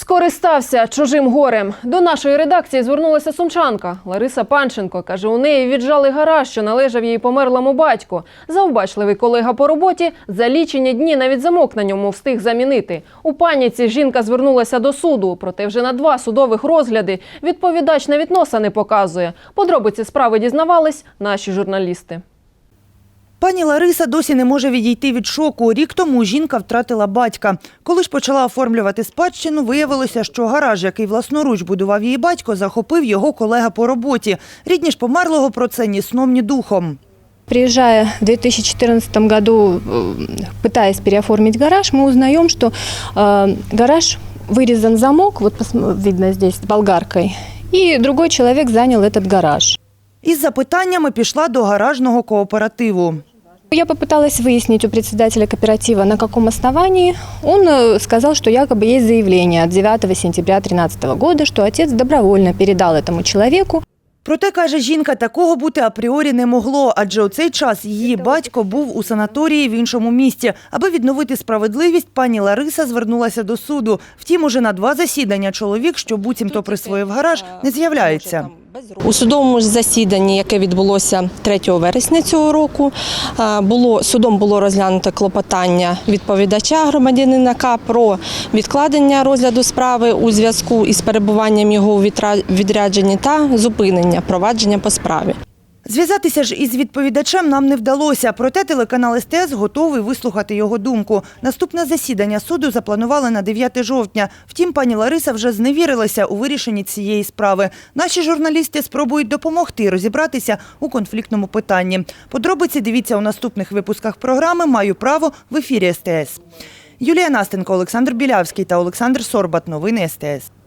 Скористався чужим горем. До нашої редакції звернулася сумчанка Лариса Панченко. Каже, у неї віджали гараж, що належав їй померлому батьку. Завбачливий колега по роботі за лічені дні навіть замок на ньому встиг замінити. У паніці жінка звернулася до суду, проте вже на два судових розгляди відповідач на відноса не показує. Подробиці справи дізнавались наші журналісти. Пані Лариса досі не може відійти від шоку. Рік тому жінка втратила батька. Коли ж почала оформлювати спадщину, виявилося, що гараж, який власноруч будував її батько, захопив його колега по роботі. Рідні ж померлого про це ні сном, ні духом. Приезжая в 2014 году, э, пытаясь переоформить гараж, мы узнаем, что э, гараж вырезан замок, вот посм- видно здесь болгаркой, и другой человек занял этот гараж. Із запитаннями пішла до гаражного кооперативу. Я попыталась выяснить у председателя кооператива, на каком основании. Он э, сказал, что якобы есть заявление от 9 сентября 2013 года, что отец добровольно передал этому человеку Проте, каже жінка, такого бути апріорі не могло, адже у цей час її батько був у санаторії в іншому місті. Аби відновити справедливість, пані Лариса звернулася до суду. Втім, уже на два засідання чоловік, що буцімто присвоїв гараж, не з'являється. У судовому засіданні, яке відбулося 3 вересня цього року, е, було судом було розглянуто клопотання відповідача громадянина К про відкладення розгляду справи у зв'язку із перебуванням його у відрядженні та зупинення провадження по справі. Зв'язатися ж із відповідачем нам не вдалося, проте телеканал СТС готовий вислухати його думку. Наступне засідання суду запланували на 9 жовтня. Втім, пані Лариса вже зневірилася у вирішенні цієї справи. Наші журналісти спробують допомогти розібратися у конфліктному питанні. Подробиці дивіться у наступних випусках програми Маю право в ефірі СТС. Юлія Настенко, Олександр Білявський та Олександр Сорбат. Новини СТС.